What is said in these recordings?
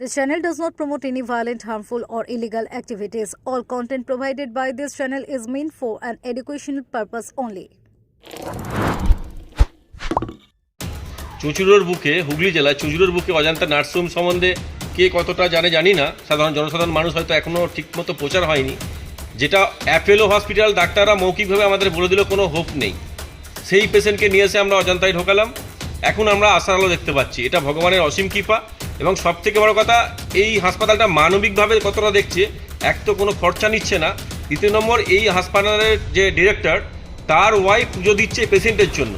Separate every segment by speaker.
Speaker 1: This channel does not promote any violent, harmful, or illegal activities. All content provided by this channel is meant for an educational purpose only.
Speaker 2: চুঁচুড়োর বুকে হুগলি জেলায় চুঁচুড়োর বুকে অজান্তা nursing home সম্বন্ধে কে কতটা জানে জানি না সাধারণ জনসাধারণ মানুষ হয়তো এখনও ঠিকমতো প্রচার হয়নি যেটা অ্যাপেলো হসপিটাল ডাক্তাররা মৌখিকভাবে আমাদের বলে দিল কোনো হোপ নেই সেই পেশেন্টকে নিয়ে এসে আমরা অজান্তায় ঢোকালাম এখন আমরা আশার আলো দেখতে পাচ্ছি। এটা ভগবানের অসীম কৃপা এবং সব থেকে বড় কথা, এই হাসপাতালটা মানবিকভাবে কতটা দেখছে, এক তো কোনো খরচা নিচ্ছে না। দ্বিতীয় নম্বর, এই হাসপাতালের যে ডিরেক্টর, তার ওয়াইফ পুজো দিচ্ছে পেশেন্টের জন্য।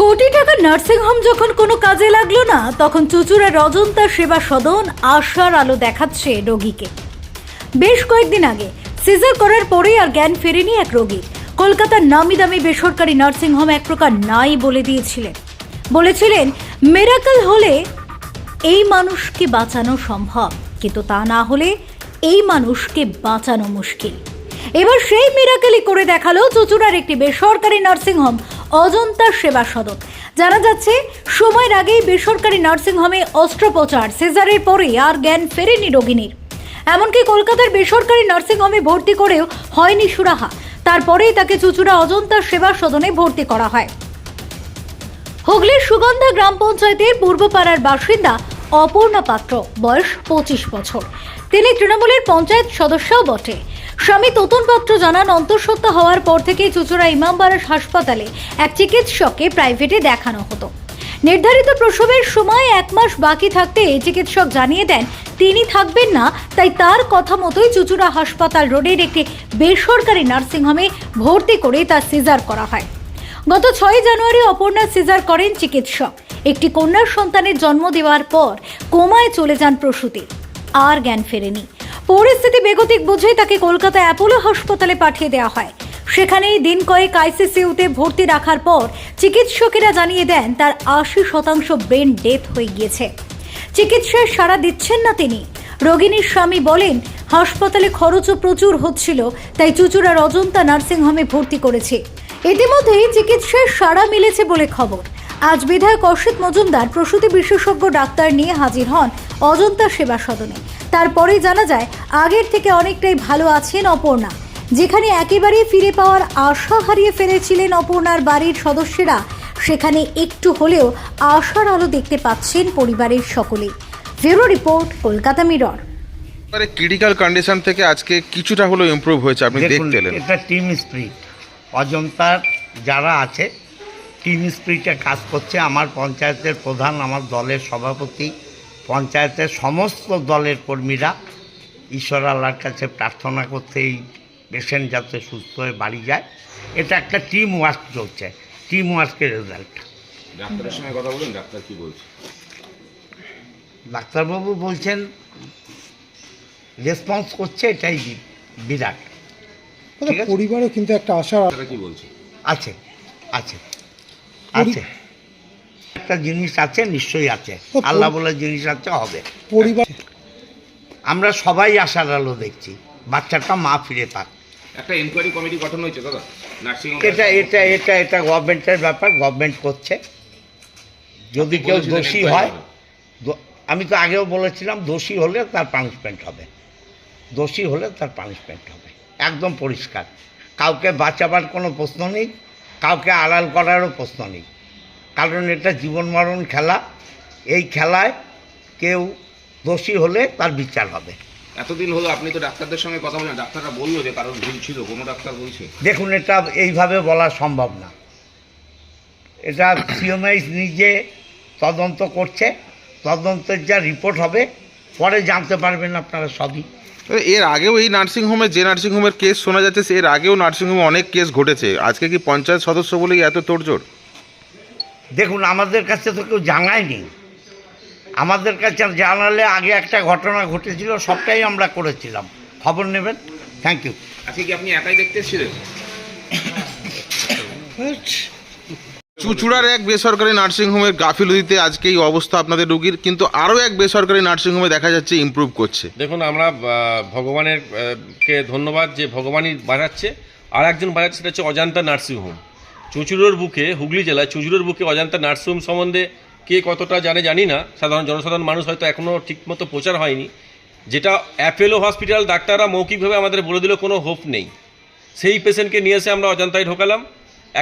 Speaker 1: কোটি টাকার নার্সিংহোম যখন কোনো কাজে লাগল না, তখন চুচুড়া রজন্তা সেবা সদন আশার আলো দেখাচ্ছে রোগীকে। বেশ কয়েকদিন আগে সিজার করার পরেই আর জ্ঞান ফেরেনি এক রোগী কলকাতার নামি দামি বেসরকারি নার্সিংহোম এক প্রকার নাই বলে দিয়েছিলেন। বলেছিলেন মেরাকল হলে এই মানুষকে বাঁচানো সম্ভব, কিন্তু তা না হলে এই মানুষকে বাঁচানো মুশকিল। এবার সেই মিরাকেলই করে দেখাল চুচুড়ার একটি বেসরকারি নার্সিংহোম অজন্তা সেবা সদন। জানা যাচ্ছে, সময়ের আগেই বেসরকারি নার্সিংহোমে অস্ত্রোপচার, সিজারের পরে আর জ্ঞান ফেরেনি রোগিনীর। এমনকি কলকাতার বেসরকারি নার্সিংহোমে ভর্তি করেও হয়নি সুরাহা। তারপরেই তাকে চুচুড়া অজন্তা সেবা সদনে ভর্তি করা হয়। হুগলির সুগন্ধা গ্রাম পঞ্চায়েতের পূর্বপাড়ার বাসিন্দা অপর্ণা পাত্র, বয়স পঁচিশ বছর। তিনি তৃণমূলের পঞ্চায়েত সদস্যও বটে। স্বামী তোতন পাত্র জানান, অন্তঃসত্ত্বা হওয়ার পর থেকেই চুচুড়া ইমামবাড়ার হাসপাতালে এক চিকিৎসককে প্রাইভেটে দেখানো হতো। নির্ধারিত প্রসবের সময় এক মাস বাকি থাকতে চিকিৎসক জানিয়ে দেন, তিনি থাকবেন না, তাই তার কথা মতোই চুচুড়া হাসপাতাল রোডের একটি বেসরকারি নার্সিংহোমে ভর্তি করে তার সিজার করা হয়। গত ছয় জানুয়ারি অপর্ণা সিজার করেন চিকিৎসক। একটি কন্যার সন্তানের জন্ম দেওয়ার পর কোমায় চলে যান প্রসূতি। আর জ্ঞান ফেরেনি। পরিস্থিতি বেগতিক বুঝে তাকে কলকাতা অ্যাপোলো হাসপাতালে পাঠিয়ে দেওয়া হয়। সেখানেই দিন কয়েক আইসিসিউতে ভর্তি রাখার পর চিকিৎসকেরা জানিয়ে দেন, তার আশি শতাংশ ব্রেন ডেথ হয়ে গিয়েছে। চিকিৎসায় সাড়া দিচ্ছেন না তিনি। রোগিনীর স্বামী বলেন, হাসপাতালে খরচও প্রচুর হচ্ছিল, তাই চুচুড়ার অজন্তা নার্সিংহোমে ভর্তি করেছে। ইতিমধ্যেই চিকিৎসায় সাড়া মিলেছে বলে খবর। আজ বিধায়ক অসিত মজুমদার প্রসূতি বিশেষজ্ঞ ডাক্তার নিয়ে হাজির হন অজন্তা সেবা সদনে। তারপরেই জানা যায়, আগের থেকে অনেকটাই ভালো আছেন অপর্ণা। যেখানে একেবারেই ফিরে পাওয়ার আশা হারিয়ে ফেলেছিলেন অপর্ণার বাড়ির সদস্যরা সেখানে একটু হলেও আশার আলো দেখতে পাচ্ছেন পরিবারের সকলেই ব্যুরো রিপোর্ট কলকাতা মিরর।
Speaker 3: এবারে ক্রিটিক্যাল কন্ডিশন থেকে আজকে কিছুটা হলো ইমপ্রুভ হয়েছে আপনি
Speaker 4: দেখুন
Speaker 3: দেখতে এলেন
Speaker 4: এটা টিম স্পিরিট অজন্তার যারা আছে টিম স্পিরিটে কাজ করছে। আমার পঞ্চায়েতের প্রধান আমার দলের সভাপতি পঞ্চায়েতের সমস্ত দলের কর্মীরা ঈশ্বর আল্লাহর কাছে প্রার্থনা করতে এই পেশেন্ট যাতে সুস্থ হয়ে বাড়ি যায়। এটা একটা টিম ওয়ার্ক চলছে। টিম ওয়ার্কের রেজাল্ট
Speaker 5: ডাক্তারের সঙ্গে কথা বলুন ডাক্তার কি বলছে?
Speaker 4: ডাক্তারবাবু বলছেন রেসপন্স করছে এটাই বিরাট। ঠিক আছে?
Speaker 6: পরিবারও কিন্তু একটা আশা
Speaker 5: কি বলছে?
Speaker 4: আছে আছে আছে। একটা জিনিস আছে নিশ্চয়ই আছে। আল্লাহ বলে জিনিস আছে হবে।
Speaker 6: পরিবার
Speaker 4: আমরা সবাই আশার আলো দেখছি। বাচ্চাটা মা ফিরে পাক।
Speaker 5: একটা এনকোয়ারি কমিটি গঠন হয়েছে দাদা। নার্সিং
Speaker 4: এটা এটা এটা এটা গভর্নমেন্টের ব্যাপার গভর্নমেন্ট করছে। যদি কেউ দোষী হয় আমি তো আগেও বলেছিলাম দোষী হলে তার পানিশমেন্ট হবে। দোষী হলে তার পানিশমেন্ট হবে। একদম পরিষ্কার। কাউকে বাঁচাবার কোনো প্রশ্ন নেই কাউকে আড়াল করারও প্রশ্ন নেই। কারণ এটা জীবন মরণ খেলা। এই খেলায় কেউ দোষী হলে তার বিচার হবে।
Speaker 5: এতদিন হলো আপনি তো ডাক্তারদের সঙ্গে কথা বলেন ডাক্তাররা বলল যে কারণ ভুল ছিল কোনো ডাক্তার বলছে?
Speaker 4: দেখুন এটা এইভাবে বলা সম্ভব না। এটা সিএমআইস নিজে তদন্ত করছে তদন্তের যা রিপোর্ট হবে পরে জানতে পারবেন আপনারা সবই।
Speaker 3: এর আগেও এই নার্সিং হোমে যে নার্সিং হোমের কেস শোনা যাচ্ছে সে এর আগেও নার্সিং হোমে অনেক কেস ঘটেছে। আজকে কি পঞ্চায়েত সদস্য বলেই এত তোড়জোড়?
Speaker 4: দেখুন আমাদের কাছে তো কেউ জানায়নি। আমাদের কাছে জানালে আগে একটা ঘটনা ঘটেছিল সবটাই আমরা করেছিলাম। খবর নেবেন? থ্যাংক ইউ
Speaker 5: আজকে কি আপনি একাই দেখতে এসেছিলেন?
Speaker 3: চুচুড়ার এক বেসরকারি নার্সিং হোমের গাফিলতিতে আজকে এই অবস্থা আপনাদের রুগীর কিন্তু আরও এক বেসরকারি নার্সিং হোমে দেখা যাচ্ছে ইমপ্রুভ করছে।
Speaker 2: দেখুন আমরা ভগবানের কে ধন্যবাদ যে ভগবানই বাজাচ্ছে আর একজন বাজাচ্ছে সেটা হচ্ছে অজান্তা নার্সিংহোম চুঁচুড়োর বুকে হুগলি জেলায় চুঁচুড়োর বুকে অজান্তা নার্সিংহোম সম্বন্ধে কে কতটা জানে জানি না, সাধারণ জনসাধারণ মানুষ হয়তো এখনও ঠিকমতো প্রচার হয়নি, যেটা অ্যাপেলো হসপিটাল ডাক্তাররা মৌখিকভাবে আমাদের বলে দিল কোনো হোপ নেই। সেই পেশেন্টকে নিয়ে এসে আমরা অজান্তায় ঢোকালাম।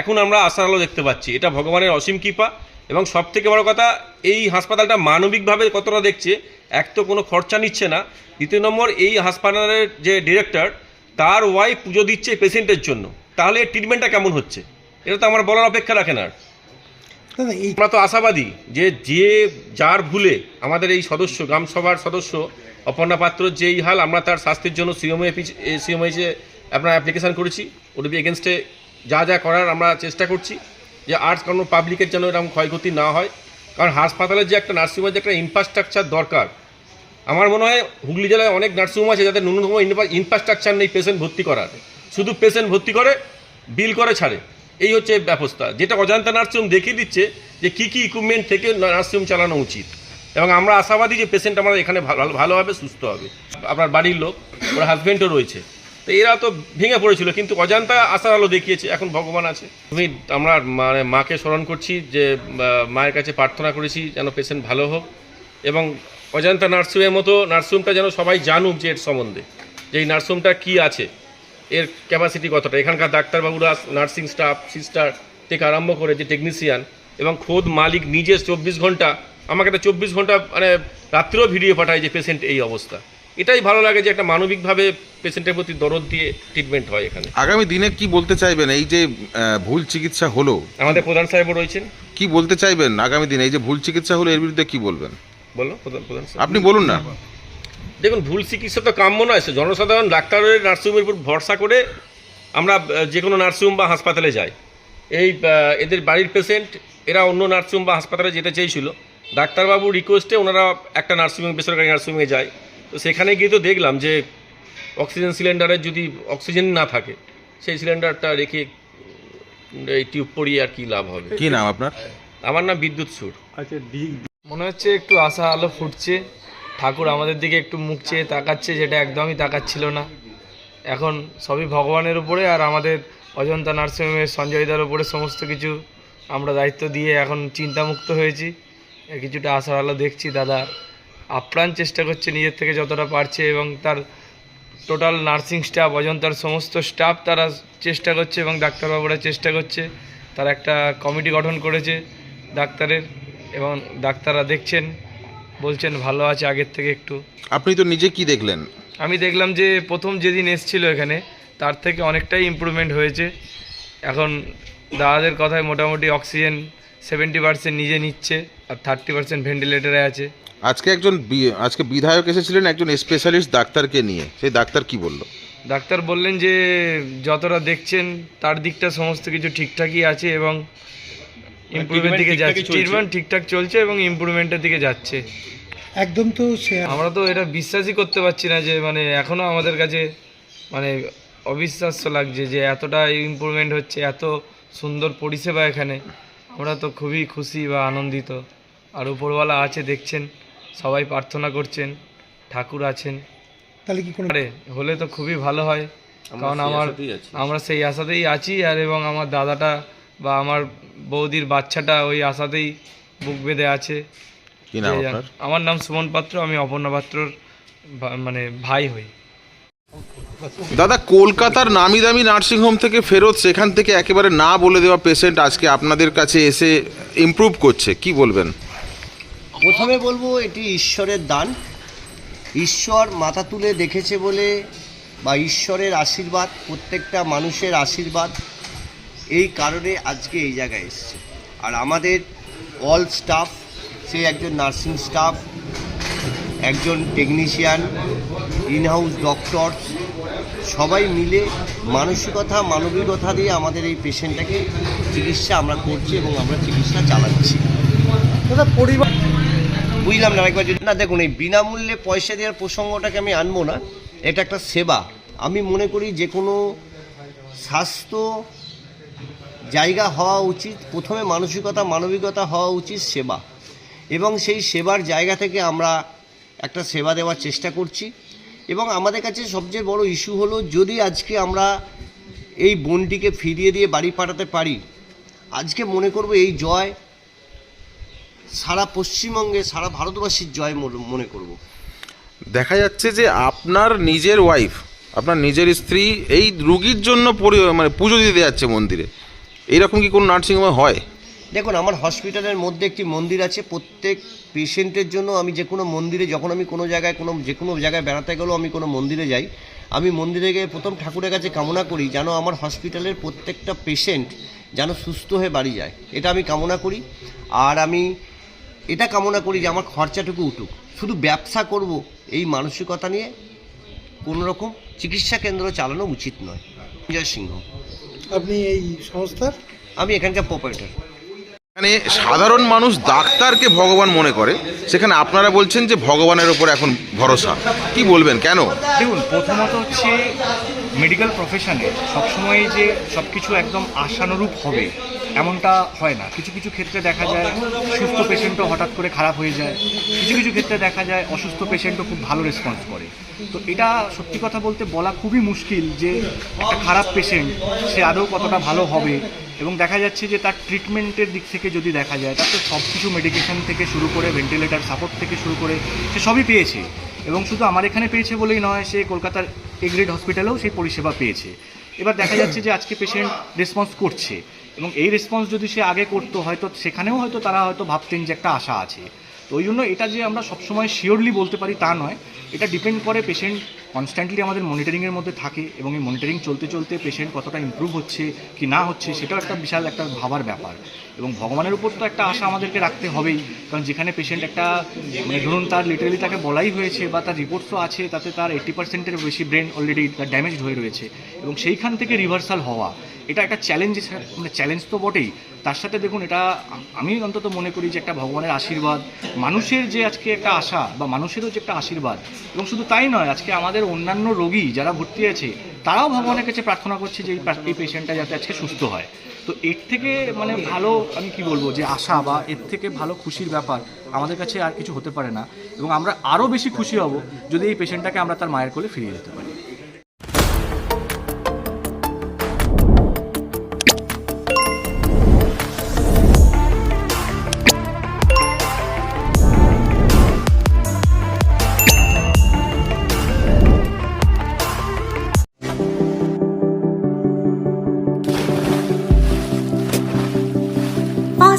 Speaker 2: এখন আমরা আশার আলো দেখতে পাচ্ছি। এটা ভগবানের অসীম কৃপা এবং সব থেকে বড় কথা, এই হাসপাতালটা মানবিকভাবে কতটা দেখছে, এক তো কোনো খরচা নিচ্ছে না। দ্বিতীয় নম্বর, এই হাসপাতালের যে ডিরেক্টর, তার ওয়াই পুজো দিচ্ছে পেশেন্টের জন্য। তাহলে ট্রিটমেন্টটা কেমন হচ্ছে? এটা তো আমার বলার অপেক্ষা রাখে না আর। আমরা তো আশাবাদী যে যে যার ভুলে আমাদের এই সদস্য, গ্রামসভার সদস্য অপর্ণা পাত্র যেই হাল আমরা তার শাস্তির জন্য সিএমএ সিএমএইচে আপনার অ্যাপ্লিকেশান করেছি ওটিপি এগেনস্টে যা যা করার আমরা চেষ্টা করছি যে আর কোনো পাবলিকের যেন এরকম ক্ষয়ক্ষতি না হয়। কারণ হাসপাতালের যে একটা নার্সিংহোমের যে একটা ইনফ্রাস্ট্রাকচার দরকার, আমার মনে হয় হুগলি জেলায় অনেক নার্সিংহোম আছে যাদের ন্যূনতম ইনফ্রাস্ট্রাকচার নেই পেশেন্ট ভর্তি করার শুধু পেশেন্ট ভর্তি করে বিল করে ছাড়ে। এই হচ্ছে ব্যবস্থা। যেটা অজান্তা নার্সিংহোম দেখিয়ে দিচ্ছে যে কী কী ইকুইপমেন্ট থেকে নার্সিংহোম চালানো উচিত। এবং আমরা আশাবাদী যে পেশেন্ট আমরা এখানে ভালো ভালো হবে, সুস্থ হবে। আপনার বাড়ির লোক, ওর হাজব্যান্ডও রয়েছে। তো এরা তো ভেঙে পড়েছিল, কিন্তু অজান্তা আশার আলো দেখিয়েছে, এখন ভগবান আছে। আমি, আমরা মানে মাকে স্মরণ করছি যে মায়ের কাছে প্রার্থনা করেছি যেন পেশেন্ট ভালো হোক এবং অজান্তা নার্সিংয়ের মতো নার্সিংহোমটা যেন সবাই জানুক যে এর সম্বন্ধে, যে এই নার্সিংহোমটা কী আছে। এর ক্যাপাসিটি কতটা? এখানকার ডাক্তারবাবুরা নার্সিং স্টাফ সিস্টার থেকে আরম্ভ করে যে টেকনিশিয়ান এবং খোদ মালিক নিজে চব্বিশ ঘণ্টা আমাকে একটা চব্বিশ ঘণ্টা মানে রাত্রেও ভিডিও পাঠায় যে পেশেন্ট এই অবস্থা। এটাই ভালো লাগে যে একটা মানবিকভাবে পেশেন্টের প্রতি দরদ দিয়ে ট্রিটমেন্ট হয় এখানে।
Speaker 3: আগামী দিনে কি বলতে চাইবেন? এই যে ভুল চিকিৎসা হলো।
Speaker 2: আমাদের প্রধান সাহেবও রয়েছেন।
Speaker 3: কি বলতে চাইবেন আগামী দিনে? এই যে ভুল চিকিৎসা হলো এর বিরুদ্ধে কি বলবেন?
Speaker 2: বলো প্রধান প্রধান
Speaker 3: আপনি বলুন না।
Speaker 2: দেখুন ভুল চিকিৎসা তো কাম্য নয় সে জনসাধারণ ডাক্তারের নার্সিংহোমের উপর ভরসা করে আমরা যে কোনো নার্সিংহোম বা হাসপাতালে যাই। এই এদের বাড়ির পেশেন্ট এরা অন্য নার্সিংহোম বা হাসপাতালে যেতে চেয়েছিল। ডাক্তারবাবু রিকোয়েস্টে ওনারা একটা নার্সিংহোম বেসরকারি নার্সিংহোমে যায়। তো সেখানে গিয়ে তো দেখলাম যে অক্সিজেন সিলিন্ডারের যদি অক্সিজেন না থাকে সেই সিলিন্ডারটা রেখে এই টিউব পরিয়ে আর কি লাভ হবে?
Speaker 3: কি নাম আপনার?
Speaker 2: আমার নাম বিদ্যুৎ সুর।
Speaker 7: আচ্ছা মনে হচ্ছে একটু আশা আলো ফুটছে। ঠাকুর আমাদের দিকে একটু মুখ চেয়ে তাকাচ্ছে, যেটা একদমই তাকাচ্ছিল না। এখন সবই ভগবানের উপরে আর আমাদের অজন্তা নার্সিংহোমের সঞ্জয়দার উপরে সমস্ত কিছু আমরা দায়িত্ব দিয়ে এখন চিন্তামুক্ত হয়েছি। কিছুটা আশার আলো দেখছি, দাদা আপ্রাণ চেষ্টা করছে নিজের থেকে যতটা পারছে এবং তার টোটাল নার্সিং স্টাফ অজন্তার সমস্ত স্টাফ তারা চেষ্টা করছে এবং ডাক্তারবাবুরা চেষ্টা করছে। তারা একটা কমিটি গঠন করেছে ডাক্তারের এবং ডাক্তাররা দেখছেন। বলছেন ভালো আছে আগের থেকে একটু।
Speaker 3: আপনি তো নিজে কি দেখলেন?
Speaker 7: আমি দেখলাম যে প্রথম যেদিন এসছিল এখানে তার থেকে অনেকটাই ইমপ্রুভমেন্ট হয়েছে। এখন দাদাদের কথায় মোটামুটি অক্সিজেন সেভেন্টি পার্সেন্ট নিজে নিচ্ছে আর থার্টি পার্সেন্ট ভেন্টিলেটারে আছে।
Speaker 3: আজকে একজন আজকে বিধায়ক এসেছিলেন একজন স্পেশালিস্ট ডাক্তারকে নিয়ে। সেই ডাক্তার কি বলল?
Speaker 7: ডাক্তার বললেন যে যতটা দেখছেন তার দিকটা সমস্ত কিছু ঠিকঠাকই আছে এবং ইমপ্রুভমেন্ট দিকে যাচ্ছে। ট্রিটমেন্ট ঠিকঠাক চলছে এবং ইমপ্রুভমেন্টের দিকে যাচ্ছে।
Speaker 6: একদম তো
Speaker 7: আমরা তো এটা বিশ্বাসই করতে পারছি না যে মানে এখনও আমাদের কাছে মানে অবিশ্বাস্য লাগছে যে এতটা ইমপ্রুভমেন্ট হচ্ছে এত সুন্দর পরিষেবা এখানে। আমরা তো খুবই খুশি বা আনন্দিত। আর উপরওয়ালা আছে দেখছেন সবাই প্রার্থনা করছেন ঠাকুর আছেন।
Speaker 6: তাহলে কি কোনো
Speaker 7: আরে হলে তো খুবই ভালো হয়। কারণ আমার আমরা সেই আশাতেই আছি আর এবং আমার দাদাটা বা আমার বৌদির বাচ্চাটা ওই আশাতেই বুক বেঁধে আছে।
Speaker 3: কি নাম
Speaker 7: যে-
Speaker 3: আপনার?
Speaker 7: আমার নাম সুমন পাত্র আমি অপর্ণা পাত্রর ভা- মানে ভাই হই।
Speaker 3: দাদা কলকাতার নামি দামি নার্সিংহোম থেকে ফেরত সেখান থেকে একেবারে না বলে দেওয়া পেশেন্ট আজকে আপনাদের কাছে এসে ইমপ্রুভ করছে কি বলবেন?
Speaker 8: প্রথমে বলব এটি ঈশ্বরের দান। ঈশ্বর মাথা তুলে দেখেছে বলে বা ঈশ্বরের আশীর্বাদ প্রত্যেকটা মানুষের আশীর্বাদ। এই কারণে আজকে এই জায়গায় এসছে। আর আমাদের অল স্টাফ সে একজন নার্সিং স্টাফ একজন টেকনিশিয়ান ইনহাউস ডক্টর সবাই মিলে মানসিকতা মানবিকতা দিয়ে আমাদের এই পেশেন্টটাকে চিকিৎসা আমরা করছি এবং আমরা চিকিৎসা চালাচ্ছি।
Speaker 6: দাদা পরিবার
Speaker 8: বুঝলাম না একবার যদি না দেখুন এই বিনামূল্যে পয়সা দেওয়ার প্রসঙ্গটাকে আমি আনব না এটা একটা সেবা। আমি মনে করি যে কোনো স্বাস্থ্য জায়গা হওয়া উচিত, প্রথমে মানসিকতা, মানবিকতা হওয়া উচিত, সেবা। এবং সেই সেবার জায়গা থেকে আমরা একটা সেবা দেওয়ার চেষ্টা করছি। এবং আমাদের কাছে সবচেয়ে বড় ইস্যু হলো, যদি আজকে আমরা এই বোনটিকে ফিরিয়ে দিয়ে বাড়ি পাঠাতে পারি, আজকে মনে করব এই জয় সারা পশ্চিমবঙ্গে, সারা ভারতবাসীর জয় মনে- করব।
Speaker 3: দেখা যাচ্ছে যে আপনার নিজের ওয়াইফ আপনার নিজের স্ত্রী এই রুগীর জন্য মানে পুজো দিতে যাচ্ছে মন্দিরে। এইরকম কি কোনো নার্সিংহোমে হয়?
Speaker 8: দেখুন, আমার হসপিটালের মধ্যে একটি মন্দির আছে। প্রত্যেক পেশেন্টের জন্য আমি যে কোনো মন্দিরে, যখন আমি কোনো জায়গায়, কোনো, যে কোনো জায়গায় বেড়াতে গেলেও আমি কোনো মন্দিরে যাই। আমি মন্দিরে গিয়ে প্রথম ঠাকুরের কাছে কামনা করি যেন আমার হসপিটালের প্রত্যেকটা পেশেন্ট যেন সুস্থ হয়ে বাড়ি যায়। এটা আমি কামনা করি। আর আমি এটা কামনা করি যে আমার খরচাটুকু উঠুক। শুধু ব্যবসা করব এই মানসিকতা নিয়ে কোনো রকম চিকিৎসা কেন্দ্র চালানো উচিত নয়। জয় সিংহ।
Speaker 6: আপনি এই সংস্থার?
Speaker 8: আমি এখানকার প্রোপারেটর
Speaker 3: মানে সাধারণ মানুষ ডাক্তারকে ভগবান মনে করে সেখানে আপনারা বলছেন যে ভগবানের ওপর এখন ভরসা। কি বলবেন কেন?
Speaker 9: দেখুন প্রথমত হচ্ছে মেডিকেল প্রফেশনে সবসময় যে সব কিছু একদম আশানুরূপ হবে এমনটা হয় না। কিছু কিছু ক্ষেত্রে দেখা যায় সুস্থ পেশেন্টও হঠাৎ করে খারাপ হয়ে যায়। কিছু কিছু ক্ষেত্রে দেখা যায় অসুস্থ পেশেন্টও খুব ভালো রেসপন্স করে। তো এটা সত্যি কথা বলতে বলা খুবই মুশকিল যে একটা খারাপ পেশেন্ট, সে আদৌ কতটা ভালো হবে এবং দেখা যাচ্ছে যে তার ট্রিটমেন্টের দিক থেকে যদি দেখা যায়, তার তো সব কিছু মেডিকেশন থেকে শুরু করে ভেন্টিলেটার সাপোর্ট থেকে শুরু করে, সে সবই পেয়েছে। এবং শুধু আমার এখানে পেয়েছে বলেই নয়, সে কলকাতার এগ্রেড হসপিটালেও সেই পরিষেবা পেয়েছে। এবার দেখা যাচ্ছে যে আজকে পেশেন্ট রেসপন্স করছে। এবং এই রেসপন্স যদি সে আগে করতো, হয়তো সেখানেও হয়তো তারা হয়তো ভাবতেন যে একটা আশা আছে। তো ওই জন্য এটা যে আমরা সবসময় শিওরলি বলতে পারি তা নয়। এটা ডিপেন্ড করে পেশেন্ট কনস্ট্যান্টলি আমাদের মনিটরিংয়ের মধ্যে থাকে এবং এই মনিটরিং চলতে চলতে পেশেন্ট কতটা ইমপ্রুভ হচ্ছে কি না হচ্ছে সেটাও একটা বিশাল একটা ভাবার ব্যাপার। এবং ভগবানের উপর তো একটা আশা আমাদেরকে রাখতে হবেই, কারণ যেখানে পেশেন্ট একটা মানে ধরুন তার লিটারেলি তাকে বলাই হয়েছে বা তার রিপোর্টসও আছে, তাতে তার এইট্টি পার্সেন্টের বেশি ব্রেন অলরেডি তার ড্যামেজড হয়ে রয়েছে। এবং সেইখান থেকে রিভার্সাল হওয়া এটা একটা চ্যালেঞ্জ মানে চ্যালেঞ্জ তো বটেই। তার সাথে দেখুন, এটা আমি অন্তত মনে করি যে একটা ভগবানের আশীর্বাদ, মানুষের যে আজকে একটা আশা বা মানুষেরও যে একটা আশীর্বাদ, এবং শুধু তাই নয়, আজকে আমাদের অন্যান্য রোগী যারা ভর্তি আছে, তারাও ভগবানের কাছে প্রার্থনা করছে যে এই পেশেন্টটা যাতে আজকে সুস্থ হয়। তো এর থেকে মানে ভালো, আমি কি বলব, যে আশা বা এর থেকে ভালো খুশির ব্যাপার আমাদের কাছে আর কিছু হতে পারে না, এবং আমরা আরও বেশি খুশি হব যদি এই পেশেন্টটাকে আমরা তার মায়ের কোলে ফিরিয়ে দিতে পারি।